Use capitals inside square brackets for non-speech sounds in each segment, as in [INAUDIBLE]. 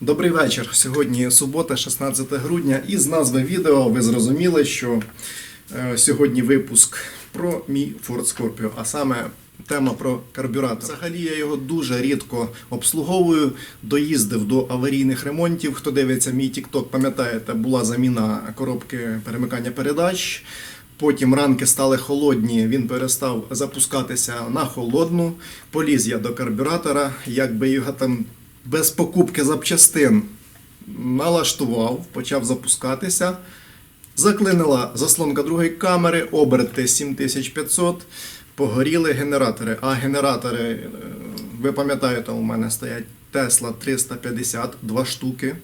Добрий вечір. Сьогодні субота, 16 грудня, і з назви відео ви зрозуміли, що е, сьогодні випуск про мій Ford Scorpio, а саме тема про карбюратор. Взагалі я його дуже рідко обслуговую. Доїздив до аварійних ремонтів. Хто дивиться мій TikTok, пам'ятаєте, була заміна коробки перемикання передач. Потім ранки стали холодні, він перестав запускатися на холодну. Поліз я до карбюратора, якби його там без покупки запчастин налаштував, почав запускатися. Заклинила заслонка другої камери, оберти 7500, погоріли генератори. А генератори, е, ви пам'ятаєте, у мене стоять Tesla 350, два штуки.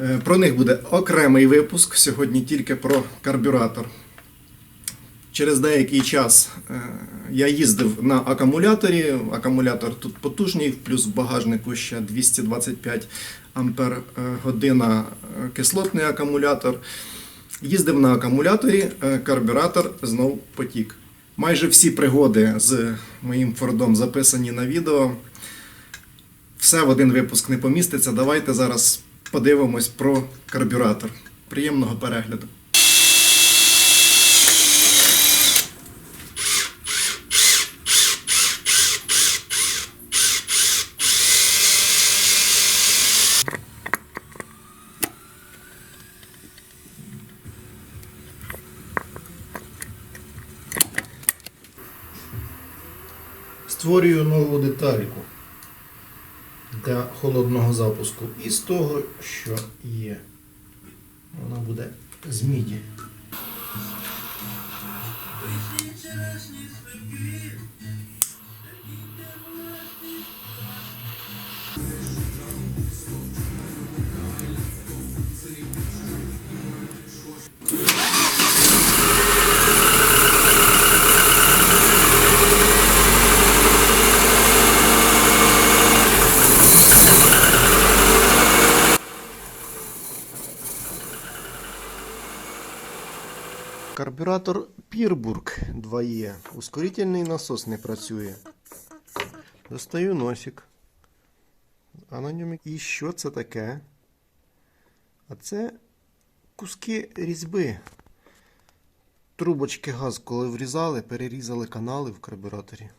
Е, Про них буде окремий випуск. Сьогодні тільки про карбюратор. Через деякий час е, я їздив на акумуляторі. Акумулятор тут потужний, плюс в багажнику ще 225 ампер е, година е, кислотний акумулятор. Їздив на акумуляторі, карбюратор знов потік. Майже всі пригоди з моїм Фордом записані на відео. Все в один випуск не поміститься. Давайте зараз подивимось про карбюратор. Приємного перегляду. Створюю нову детальку для холодного запуску із того, що є. Вона буде з міді. Карбюратор Пірбург 2Е. Ускорительний насос не працює. Достаю носик. А на ньому. І що це таке? А це куски різьби. Трубочки газ, коли врізали, перерізали канали в карбюраторі.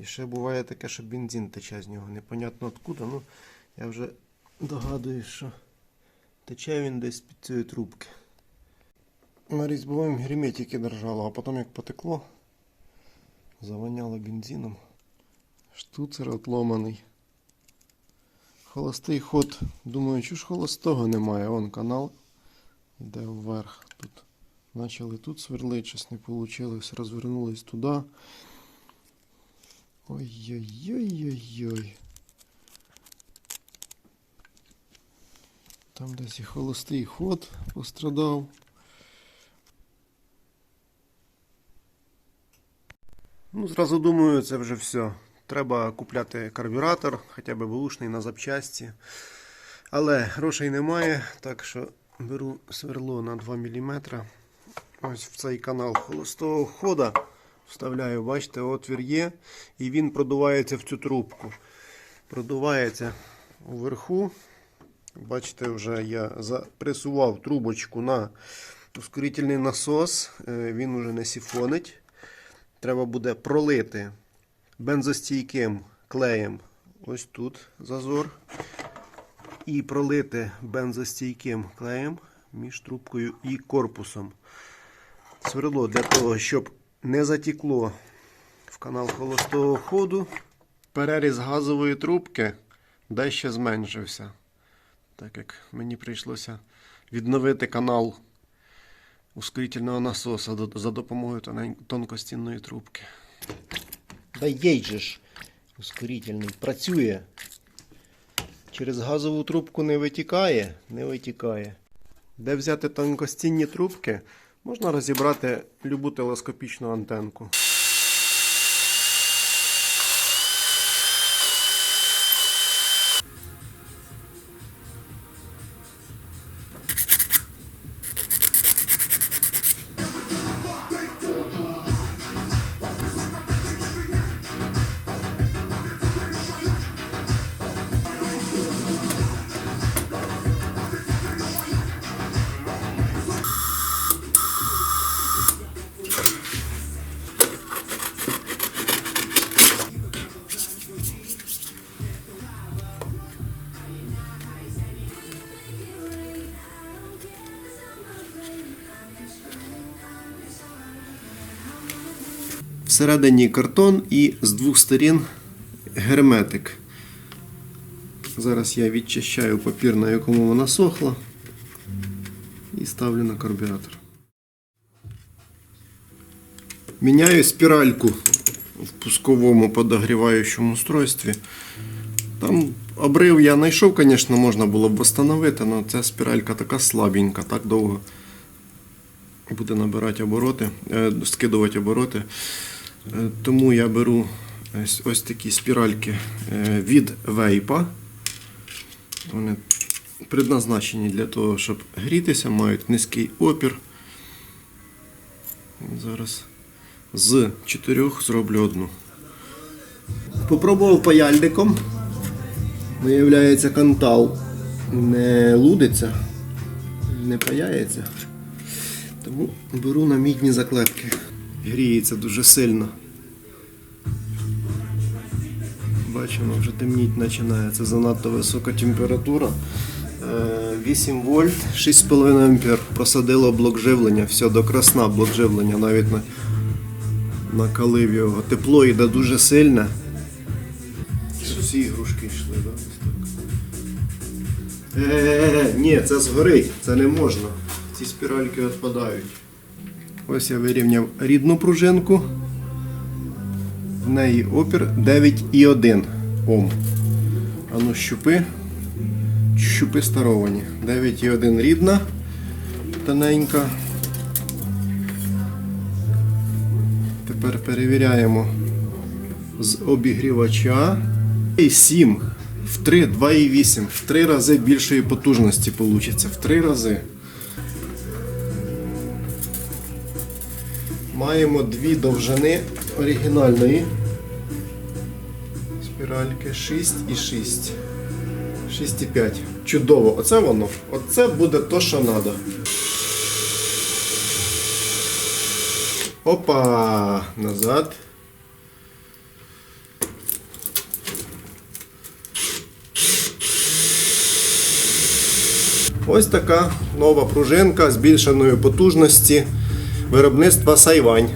І ще буває таке, що бензин тече з нього. Непонятно откуда. Ну, я вже догадуюсь, що тече він десь під цією трубки. На різьбовому герметики держало, а потім як потекло, завоняло бензином. Штуцер отломаний. Холостий ход. Думаю, чого ж холостого немає? Вон канал йде вверх. Тут почали тут сверлити, щось не вийшло, розвернулись туди. Ой-ой-ой-ой-ой. Там десь і холостий ход пострадав. Ну, зразу думаю, це вже все. Треба купляти карбюратор, хоча б бушний на запчасті. Але грошей немає, так що беру сверло на 2 мм. Ось в цей канал холостого хода вставляю, бачите, отвір є, і він продувається в цю трубку. Продувається вверху. Бачите, вже я запресував трубочку на ускорительний насос, е, він уже не сіфонить треба буде пролити бензостійким клеєм ось тут зазор. І пролити бензостійким клеєм між трубкою і корпусом. Сверло для того, щоб не затікло в канал холостого ходу. Переріз газової трубки дещо зменшився. Так як мені прийшлося відновити канал ускорительного насоса за допомогою тонкостінної трубки. Да їй же ж ускорительний працює. Через газову трубку не витікає, не витікає. Де взяти тонкостінні трубки, можна розібрати любу телескопічну антенку. Всередині картон і з двох сторін герметик. Зараз я відчищаю папір, на якому вона сохла, і ставлю на карбюратор. Міняю спіральку в пусковому подогріваючому устройстві. Там обрив я знайшов, звісно, можна було б встановити, але ця спіралька така слабенька, так довго буде набирати обороти, е, скидувати обороти. Е, Тому я беру ось, такі спіральки е, від вейпа. Вони предназначені для того, щоб грітися, мають низький опір. Зараз з чотирьох зроблю одну. Попробував паяльником. Виявляється, кантал не лудиться, не паяється. Тому беру на мідні заклепки. Гріється дуже сильно. Бачимо, вже темніть починає. Це занадто висока температура. Е, 8 вольт, 6,5 ампер. Просадило блок живлення. Все, до красна блок живлення. Навіть на, накалив його. Тепло йде дуже сильне. Всі ігрушки йшли, так. Е, ні, це згорить, це не можна. Ці спіральки відпадають. Ось я вирівняв рідну пружинку. В неї опір 9,1 Ом. А ну щупи. Щупи старовані. 9,1 рідна, тоненька. Тепер перевіряємо з обігрівача. І 7 в 3, 2,8. В 3 рази більшої потужності вийде. В 3 рази. Маємо дві довжини оригінальної спіральки 6 і 6. 6,5. Чудово. Оце воно. Оце буде то, що треба. Опа! Назад. Ось така нова пружинка збільшеної потужності виробництва Сайвань.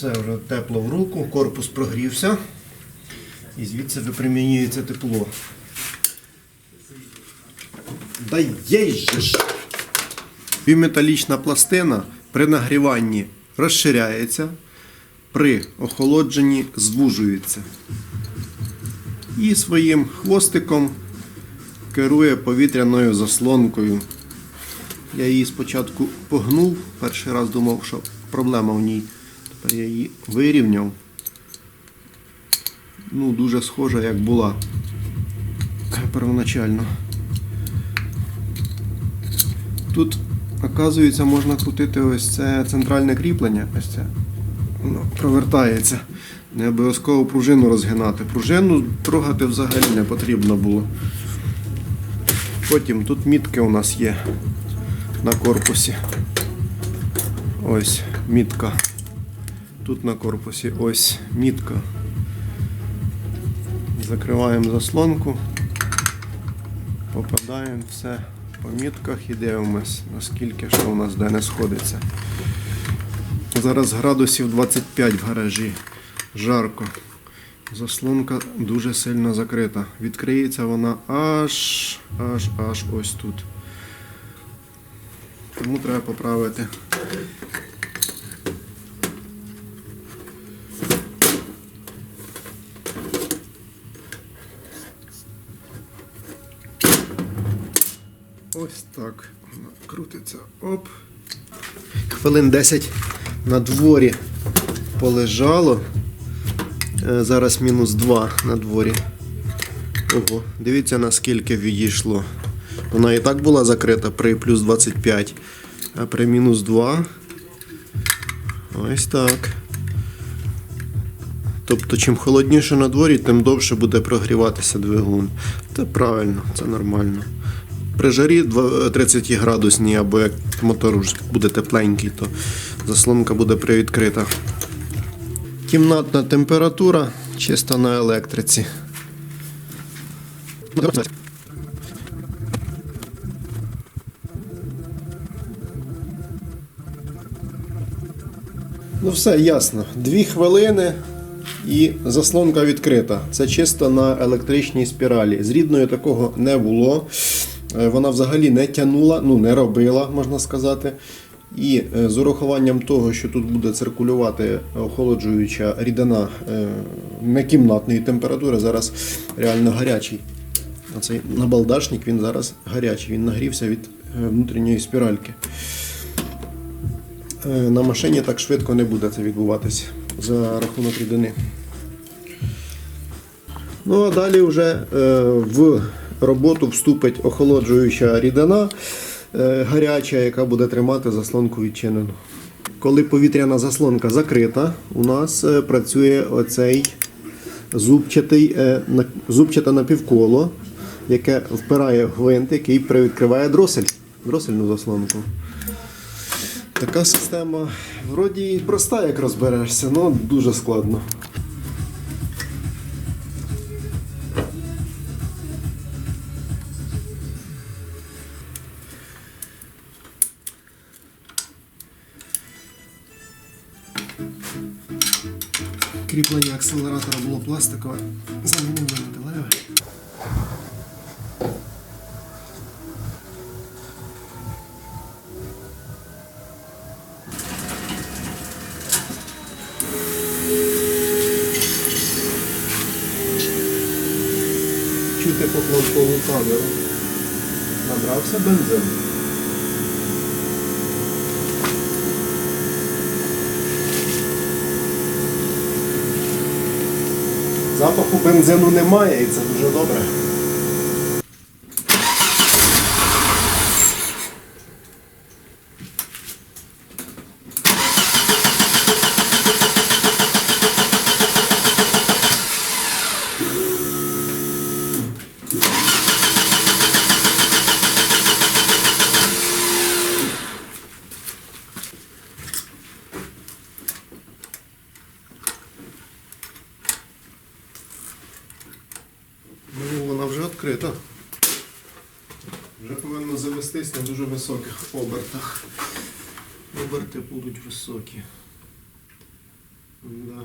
Все вже тепло в руку, корпус прогрівся. І звідси випромінюється тепло. Да є ж! Півметалічна пластина при нагріванні розширяється, при охолодженні звужується. І своїм хвостиком керує повітряною заслонкою. Я її спочатку погнув, перший раз думав, що проблема в ній. Тепер я її вирівняв. Ну, дуже схожа, як була первоначально. Тут, оказується, можна крутити ось це центральне кріплення. Ось це. Воно провертається. Не обов'язково пружину розгинати. Пружину трогати взагалі не потрібно було. Потім тут мітки у нас є на корпусі. Ось мітка. Тут на корпусі ось мітка. Закриваємо заслонку, попадаємо все по мітках і дивимось, наскільки що у нас де не сходиться. Зараз градусів 25 в гаражі. Жарко. Заслонка дуже сильно закрита. Відкриється вона аж, аж, аж ось тут. Тому треба поправити. Так крутиться. Оп. Хвилин 10 на дворі полежало. Е, Зараз мінус 2 на дворі. Ого, дивіться наскільки відійшло. Вона і так була закрита при плюс 25, а при мінус 2 Ось так. Тобто, чим холодніше на дворі, тим довше буде прогріватися двигун. Це правильно, це нормально. При жарі два- 30 градусній, або як мотор буде тепленький, то заслонка буде привідкрита. Кімнатна температура чисто на електриці. Ну все ясно. Дві хвилини і заслонка відкрита. Це чисто на електричній спіралі. З рідною такого не було. Е, Вона взагалі не тянула, ну не робила, можна сказати. І е, з урахуванням того, що тут буде циркулювати охолоджуюча рідина е, не кімнатної температури, зараз реально гарячий. Оцей набалдашник він зараз гарячий, він нагрівся від внутрішньої спіральки. На машині так швидко не буде це відбуватися за рахунок рідини. Ну а далі вже в роботу вступить охолоджуюча рідина е, гаряча, яка буде тримати заслонку відчинену. Коли повітряна заслонка закрита, у нас е, працює оцей зубчатий, е, зубчате напівколо, яке впирає гвинт, який привідкриває дросель, дросельну заслонку. Така система вроді проста, як розберешся, але дуже складно. Кріплення акселератора було пластикове, замінили металеве. Чути поклонкову камеру. Набрався бензин. Запаху бензину немає і це дуже добре. Ну, вона вже відкрита. Вже повинно завестись на дуже високих обертах. Оберти будуть високі. Да.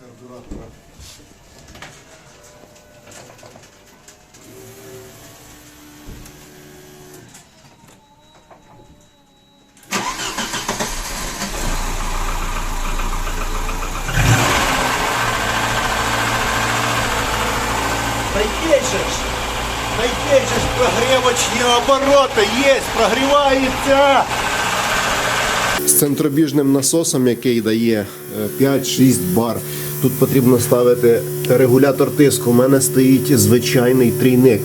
Карбюратора. Да есть же! ж! Да есть же ж прогревочные обороты! Есть! Прогревается! З центробіжним насосом, який дає е, 5-6 бар. Тут потрібно ставити регулятор тиску. У мене стоїть звичайний трійник.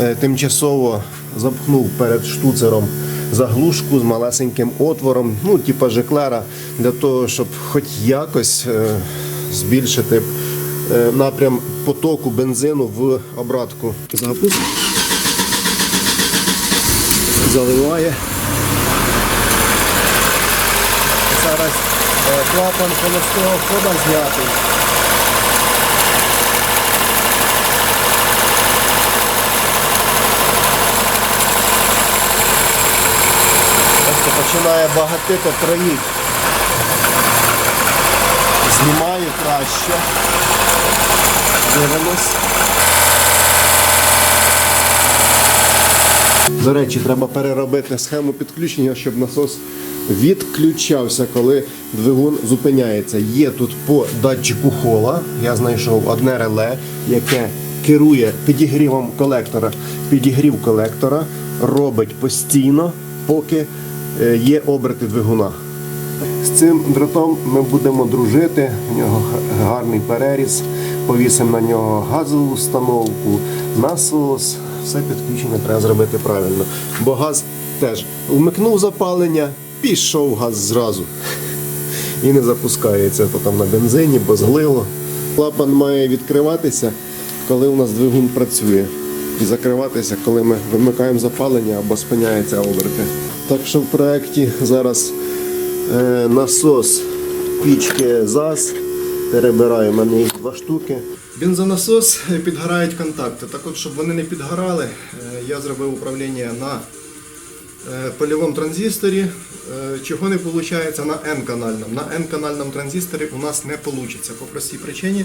Е, Тимчасово запхнув перед штуцером заглушку з малесеньким отвором, ну, типа жеклера, для того, щоб хоч якось е, збільшити е, напрям потоку бензину в обратку. Запуск. Заливає. Зараз е, клапан холостого хода знятий. Починає багатити троїть. Знімаю краще. Дивимось. До речі, треба переробити схему підключення, щоб насос відключався, коли двигун зупиняється. Є тут по датчику хола. Я знайшов одне реле, яке керує підігрівом колектора. Підігрів колектора робить постійно, поки е, є оберти двигуна. З цим дротом ми будемо дружити. У нього гарний переріз. Повісимо на нього газову установку, насос. Все підключення треба зробити правильно. Бо газ теж вмикнув запалення, пішов газ зразу. І не запускається то там на бензині, бо зглило. Клапан має відкриватися, коли у нас двигун працює. І закриватися, коли ми вимикаємо запалення або спиняється оберти. Так що в проєкті зараз Е, насос пічки ЗАЗ. Перебираю, в мене два штуки. Бензонасос е, підгорають контакти. Так от, щоб вони не підгорали, е, я зробив управління на е, польовому транзисторі. Чого не виходить на N-канальному. На N-канальному транзисторі у нас не вийде. По простій причині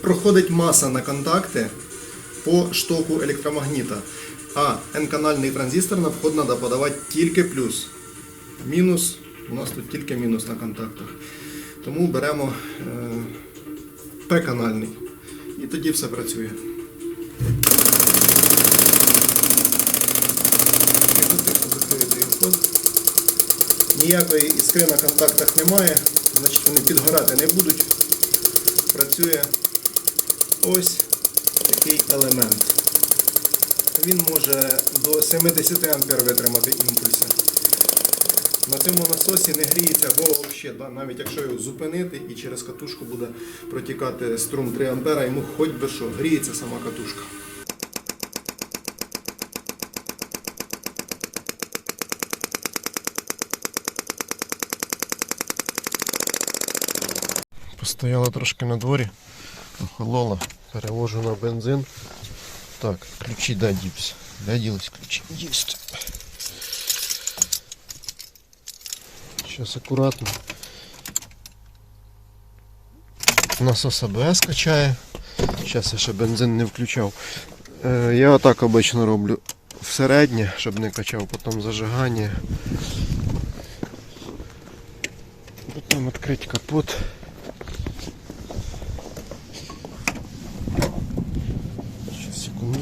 проходить маса на контакти по штоку електромагніта. А N-канальний транзистор на треба подавати тільки плюс. Мінус, у нас тут тільки мінус на контактах. Тому беремо П-канальний. І тоді все працює. Ніякої іскри на контактах немає, значить вони підгорати не будуть. Працює ось такий елемент. Він може до 70 А витримати імпульси. На цьому насосі не гріється взагалі, да? навіть якщо його зупинити і через катушку буде протікати струм 3 А, йому хоч би що, гріється сама катушка. Постояла трошки на дворі, охолола, перевожу на бензин. Так, ключі де дівся. Де ділись ключі? Єсть. Зараз аккуратно. Насос АБС качає. Зараз я ще бензин не включав. Е, я отак обично роблю в щоб не качав потім зажигання. Потім відкрити капот. Сейчас, секунду.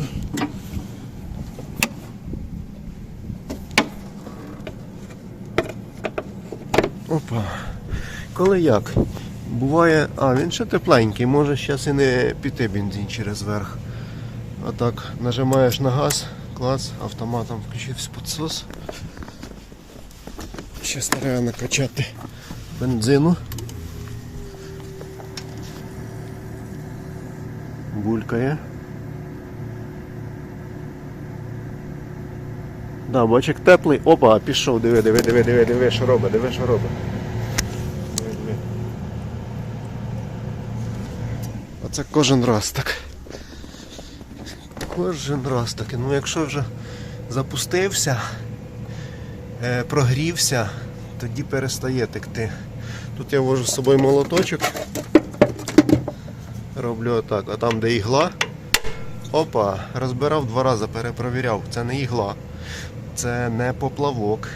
Опа. Коли як? Буває. А, він ще тепленький, може зараз і не піти бензин через верх. А так, нажимаєш на газ, клас, автоматом включився підсос. Зараз треба накачати бензину. Булькає. Да, бачик теплий. Опа, пішов, диви, диви, диви, диви, диви, що робить, диви, що робить. Диви, диви. Оце кожен раз так. Кожен раз так. Ну якщо вже запустився, е, прогрівся, тоді перестає текти. Тут я вожу з собою молоточок. Роблю отак, а там де ігла. Опа, розбирав два рази, перепровіряв. Це не ігла, це не поплавок.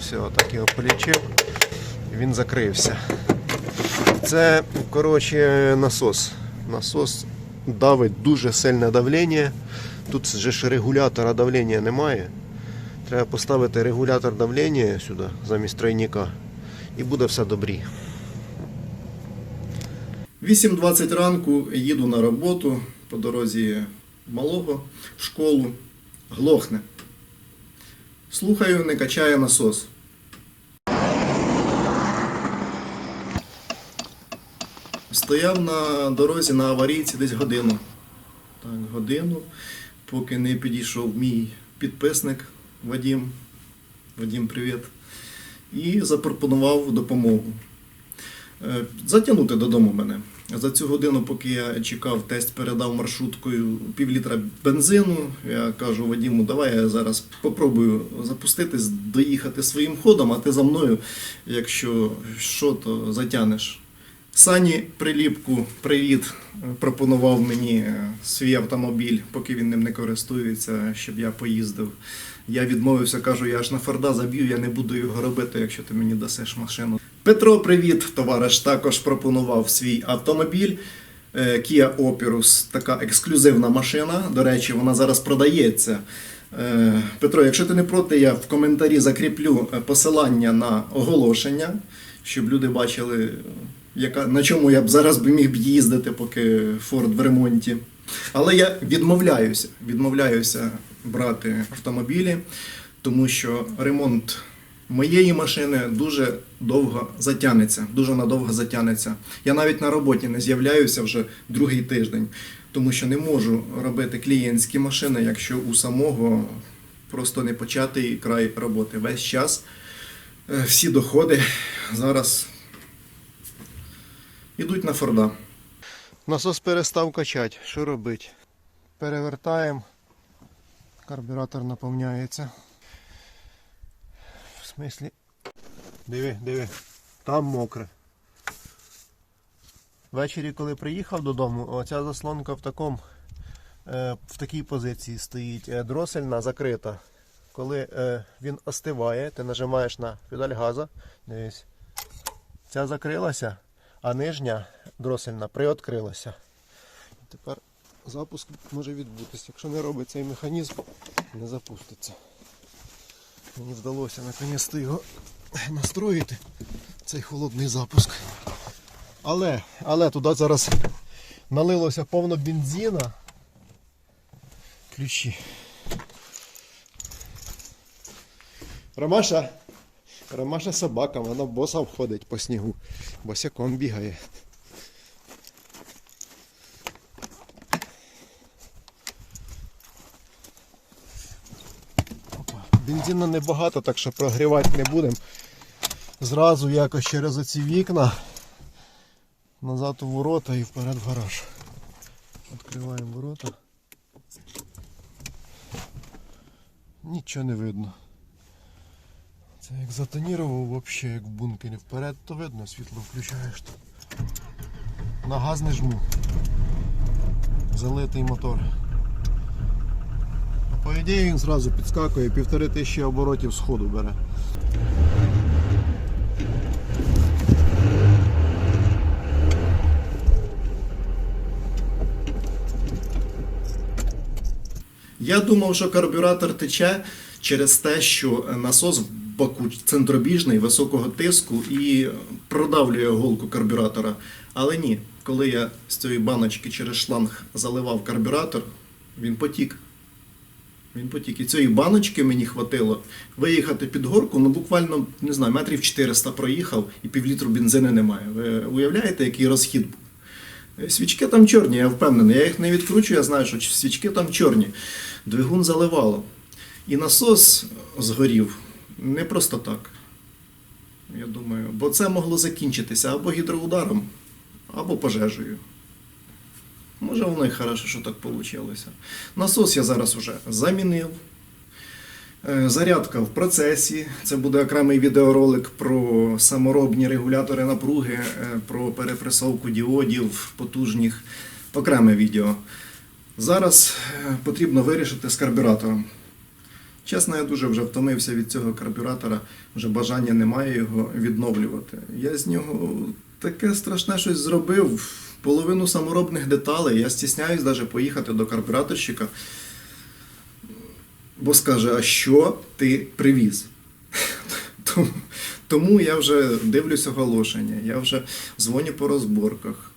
Все, так його полічив. Він закрився. Це, коротше, насос. Насос давить дуже сильне давлення. Тут же ж регулятора давлення немає. Треба поставити регулятор давлення сюди замість тройника. І буде все добрі. 8.20 ранку їду на роботу по дорозі малого в школу. Глохне. Слухаю, не качає насос. Стояв на дорозі на аварійці десь годину. Так, годину, поки не підійшов мій підписник Вадім. Вадім, привіт. І запропонував допомогу. Е, Затягнути додому мене. За цю годину, поки я чекав, тесть передав маршруткою півлітра бензину. Я кажу Вадіму, давай я зараз попробую запуститись, доїхати своїм ходом, а ти за мною, якщо що, то затянеш. Сані приліпку, привіт, пропонував мені е, свій автомобіль, поки він ним не користується, щоб я поїздив. Я відмовився, кажу, я аж на Форда заб'ю, я не буду його робити, якщо ти мені дасиш машину. Петро, привіт, товариш, також пропонував свій автомобіль. е, Kia Opirus, така ексклюзивна машина. До речі, вона зараз продається. Е, Петро, якщо ти не проти, я в коментарі закріплю посилання на оголошення, щоб люди бачили, яка, на чому я б зараз би міг б їздити, поки Ford в ремонті. Але я відмовляюся, відмовляюся брати автомобілі, тому що ремонт моєї машини дуже довго затягнеться, дуже надовго затягнеться. Я навіть на роботі не з'являюся вже другий тиждень, тому що не можу робити клієнтські машини, якщо у самого просто не початий край роботи. Весь час е, всі доходи зараз йдуть на Форда. Насос перестав качати. Що робити? Перевертаємо. Карбюратор наповняється. В смислі. Диви, диви. Там мокре. Ввечері, коли приїхав додому, оця заслонка в такому, е, в такій позиції стоїть. Е, Дросельна закрита. Коли е, він остиває, ти нажимаєш на педаль газа. Дивись. Ця закрилася, а нижня дросельна приоткрилася. Тепер запуск може відбутися. Якщо не робить цей механізм, не запуститься. Мені вдалося наконець його настроїти, цей холодний запуск. Але, але туди зараз налилося повно бензина. Ключі. Ромаша, Ромаша собака, вона боса входить по снігу, босяком бігає. Бензину небагато, так що прогрівати не будемо. Зразу якось через оці вікна назад у ворота і вперед в гараж. Відкриваємо ворота. Нічого не видно. Це як затонірував взагалі, як в бункері. Вперед то видно, світло включаєш. На газ не жму. Залитий мотор. По ідеї він зразу підскакує, півтори тисячі оборотів сходу бере. Я думав, що карбюратор тече через те, що насос баку центробіжний високого тиску і продавлює голку карбюратора. Але ні, коли я з цієї баночки через шланг заливав карбюратор, він потік. Він потік. І цієї баночки мені хватило виїхати під горку, ну буквально не знаю, метрів 400 проїхав і півлітру бензину немає. Ви уявляєте, який розхід був? Свічки там чорні, я впевнений. Я їх не відкручу, я знаю, що свічки там чорні. Двигун заливало. І насос згорів не просто так. Я думаю, бо це могло закінчитися або гідроударом, або пожежею. Може, воно і хорошо, що так вийшло. Насос я зараз уже замінив. Е, Зарядка в процесі. Це буде окремий відеоролик про саморобні регулятори напруги, е, про перепресовку діодів потужних. Окреме відео. Зараз е, потрібно вирішити з карбюратором. Чесно, я дуже вже втомився від цього карбюратора, вже бажання немає його відновлювати. Я з нього таке страшне щось зробив. Половину саморобних деталей. Я стісняюсь навіть поїхати до карбюраторщика, бо скаже, а що ти привіз? [LAUGHS] Тому, я вже дивлюсь оголошення, я вже дзвоню по розборках.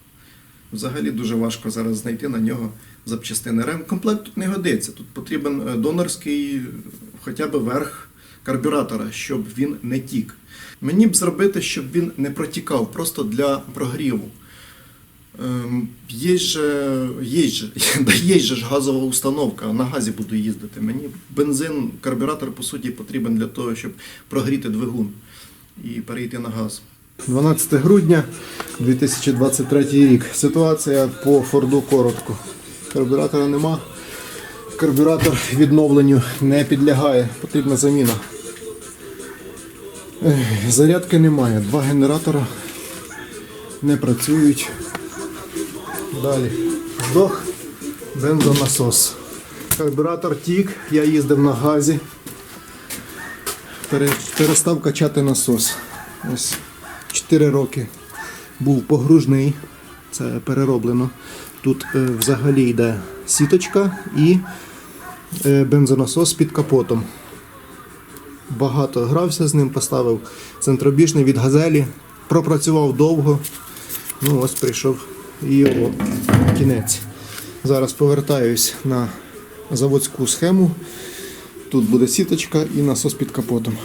Взагалі дуже важко зараз знайти на нього запчастини. Ремкомплект тут не годиться. Тут потрібен е, донорський хоча б верх карбюратора, щоб він не тік. Мені б зробити, щоб він не протікав, просто для прогріву. Ем, Є же, є же, [LAUGHS] є же ж газова установка, на газі буду їздити. Мені бензин, карбюратор, по суті, потрібен для того, щоб прогріти двигун і перейти на газ. 12 грудня 2023 рік. Ситуація по Форду коротко. Карбюратора нема. Карбюратор відновленню не підлягає. Потрібна заміна. Зарядки немає. Два генератора не працюють. Далі. Здох бензонасос. Карбюратор тік, я їздив на газі. Перестав качати насос. Ось 4 роки був погружний, це перероблено. Тут е, взагалі йде сіточка і е, бензонасос під капотом. Багато грався з ним, поставив центробіжний від газелі, пропрацював довго. Ну ось прийшов і його кінець. Зараз повертаюсь на заводську схему. Тут буде сіточка і насос під капотом.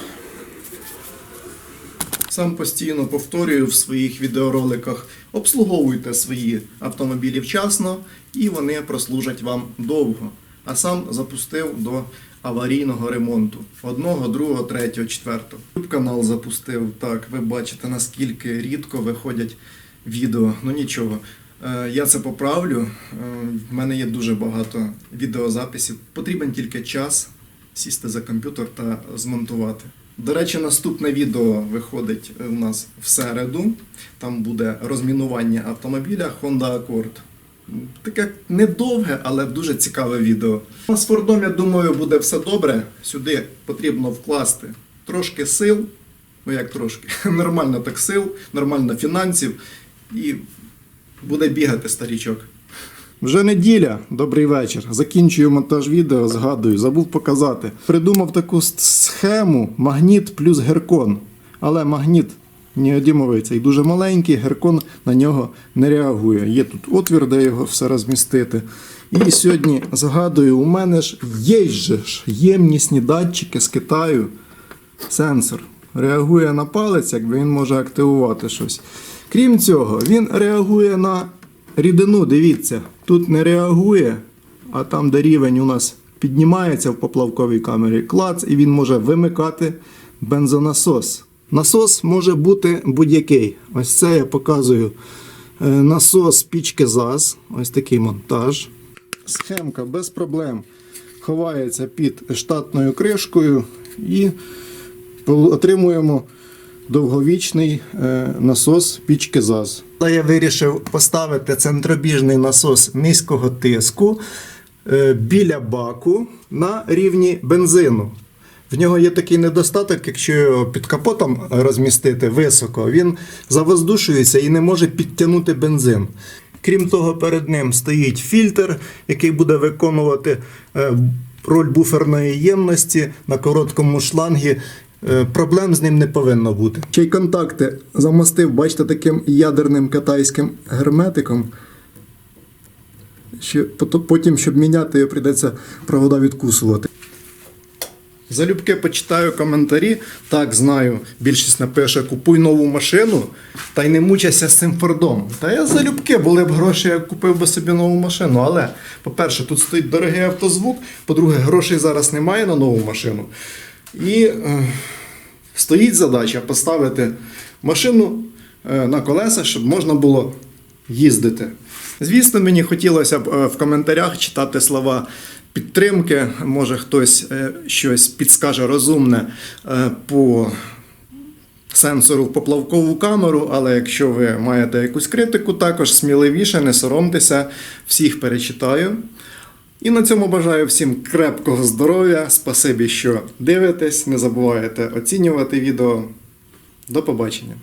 Сам постійно повторюю в своїх відеороликах. Обслуговуйте свої автомобілі вчасно і вони прослужать вам довго. А сам запустив до аварійного ремонту. Одного, другого, третього, четвертого. YouTube канал запустив. Так, ви бачите, наскільки рідко виходять відео. Ну нічого. Е, Я це поправлю. Е, В мене є дуже багато відеозаписів. Потрібен тільки час сісти за комп'ютер та змонтувати. До речі, наступне відео виходить у нас в середу. Там буде розмінування автомобіля Honda Accord. Таке недовге, але дуже цікаве відео. З Фордом, я думаю, буде все добре. Сюди потрібно вкласти трошки сил. Ну як трошки, [LAUGHS] нормально так сил, нормально фінансів і буде бігати старічок. Вже неділя, добрий вечір. Закінчую монтаж відео, згадую, забув показати. Придумав таку схему магніт плюс геркон. Але магніт неодімовий цей дуже маленький, геркон на нього не реагує. Є тут отвір, де його все розмістити. І сьогодні згадую, у мене ж є ж ємнісні датчики з Китаю. Сенсор реагує на палець, якби він може активувати щось. Крім цього, він реагує на рідину. Дивіться, тут не реагує, а там, де рівень у нас піднімається в поплавковій камері, клац, і він може вимикати бензонасос. Насос може бути будь-який. Ось це я показую. Е, Насос пічки ЗАЗ, ось такий монтаж. Схемка без проблем ховається під штатною кришкою і отримуємо довговічний е, насос пічки ЗАЗ. Я вирішив поставити центробіжний насос низького тиску е, біля баку на рівні бензину. В нього є такий недостаток, якщо його під капотом розмістити високо, він завоздушується і не може підтягнути бензин. Крім того, перед ним стоїть фільтр, який буде виконувати е, роль буферної ємності на короткому шлангі. Е, Проблем з ним не повинно бути. Ще й контакти замостив, бачите, таким ядерним китайським герметиком. Ще потім, щоб міняти, його прийдеться провода відкусувати. Залюбки почитаю коментарі. Так, знаю, більшість напише купуй нову машину та й не мучайся з цим фордом. Та я залюбки, були б гроші, я купив би собі нову машину. Але, по-перше, тут стоїть дорогий автозвук, по-друге, грошей зараз немає на нову машину. І е, стоїть задача поставити машину е, на колеса, щоб можна було їздити. Звісно, мені хотілося б е, в коментарях читати слова підтримки. Може хтось щось підскаже розумне по сенсору в поплавкову камеру, але якщо ви маєте якусь критику, також сміливіше, не соромтеся, всіх перечитаю. І на цьому бажаю всім крепкого здоров'я. Спасибі, що дивитесь. Не забувайте оцінювати відео. До побачення.